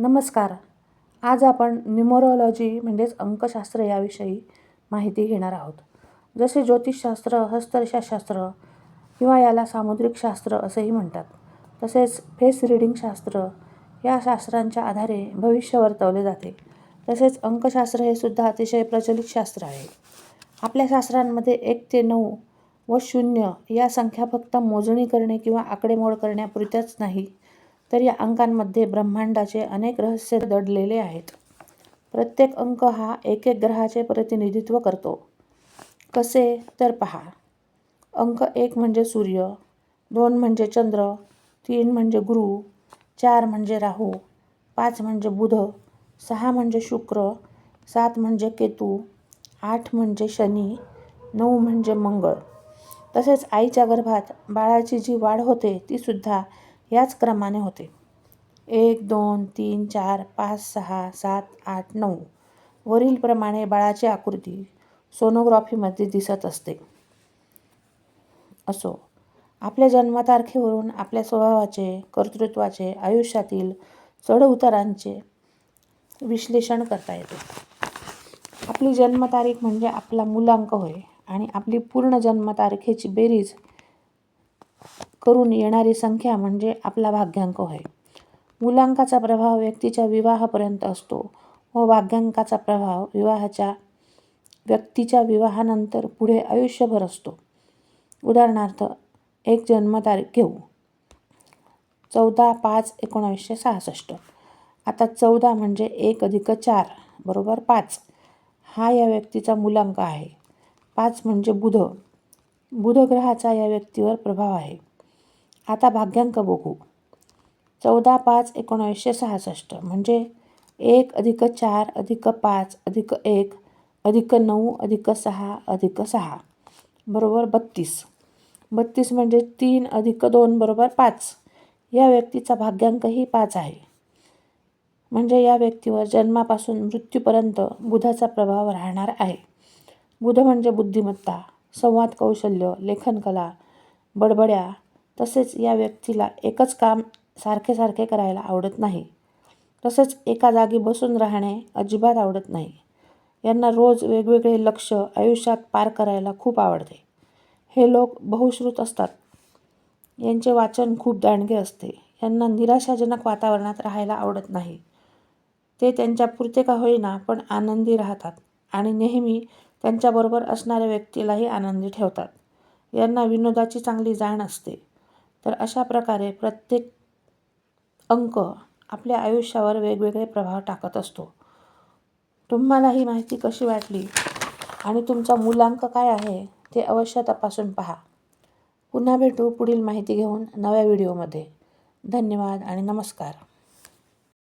नमस्कार. आज आपण न्युमरोलॉजी म्हणजेच अंकशास्त्र याविषयी माहिती घेणार आहोत. जसे ज्योतिषशास्त्र हस्तरेषाशास्त्र किंवा याला सामुद्रिक शास्त्र असेही म्हणतात. तसेच फेस रिडिंग शास्त्र या शास्त्रांच्या आधारे भविष्य वर्तवले जाते. तसेच अंकशास्त्र हे सुद्धा अतिशय प्रचलित शास्त्र आहे. आपल्या शास्त्रांमध्ये एक ते नऊ व शून्य या संख्या फक्त मोजणी करणे किंवा आकडेमोड करण्यापुरत्याच नाही. तर या अंकांमध्ये ब्रह्मांडाचे अनेक रहस्य दडलेले आहेत. प्रत्येक अंक हा एक एक ग्रहाचे प्रतिनिधित्व करतो. कसे? तर पहा. अंक एक म्हणजे सूर्य दोन म्हणजे चंद्र तीन म्हणजे गुरु चार म्हणजे राहू पाच म्हणजे बुध सहा म्हणजे शुक्र सात म्हणजे केतू आठ म्हणजे शनी नऊ म्हणजे मंगळ. तसेच आईच्या गर्भात बाळाची जी वाढ होते तीसुद्धा याच क्रमाने होते. एक दोन तीन चार पाच सहा सात आठ नऊ. वरीलप्रमाणे बाळाची आकृती सोनोग्राफीमध्ये दिसत असते. असो आपल्या जन्मतारखेवरून आपल्या स्वभावाचे कर्तृत्वाचे आयुष्यातील चढउतारांचे विश्लेषण करता येते. आपली जन्मतारीख म्हणजे आपला मूलांक होय आणि आपली पूर्ण जन्मतारखेची बेरीज करून येणारी संख्या म्हणजे आपला भाग्यांक होय. मूलांकाचा प्रभाव व्यक्तीच्या विवाहापर्यंत असतो व भाग्यांकाचा प्रभाव विवाहाच्या व्यक्तीच्या विवाहानंतर पुढे आयुष्यभर असतो. उदाहरणार्थ एक जन्मतारीख घेऊ. चौदा पाच एकोणावीसशे सहासष्ट. आता चौदा म्हणजे एक अधिक चार बरोबर पाच. हा या व्यक्तीचा मूलांक आहे. पाच म्हणजे बुध. बुध ग्रहाचा या व्यक्तीवर प्रभाव आहे. आता भाग्यांक बघू. चौदा पाच एकोणावीसशे सहासष्ट म्हणजे एक अधिक चार अधिक पाच अधिक एक अधिक नऊ अधिक सहा अधिक सहा बरोबर बत्तीस. बत्तीस म्हणजे तीन अधिक दोन बरोबर पाच. या व्यक्तीचा भाग्यांकही पाच आहे. म्हणजे या व्यक्तीवर जन्मापासून मृत्यूपर्यंत बुधाचा प्रभाव राहणार आहे. बुध म्हणजे बुद्धिमत्ता संवाद कौशल्य लेखनकला बडबड्या तसेच या व्यक्तीला एकच काम सारखे सारखे करायला आवडत नाही. तसेच एका जागी बसून राहणे अजिबात आवडत नाही. यांना रोज वेगवेगळे लक्ष आयुष्यात पार करायला खूप आवडते. हे लोक बहुश्रुत असतात. यांचे वाचन खूप दांडगे असते. यांना निराशाजनक वातावरणात राहायला आवडत नाही. ते त्यांच्या पुरते का होईना पण आनंदी राहतात आणि नेहमी त्यांच्याबरोबर असणाऱ्या व्यक्तीलाही आनंदी ठेवतात. यांना विनोदाची चांगली जाण असते. तर अशा प्रकारे प्रत्येक अंक आपल्या आयुष्यावर वेगवेगळे प्रभाव टाकत असतो. तुम्हाला ही माहिती कशी वाटली आणि तुमचा मूलांक काय आहे ते अवश्य तपासून पहा. पुन्हा भेटू पुढील माहिती घेऊन नव्या व्हिडिओमध्ये. धन्यवाद आणि नमस्कार.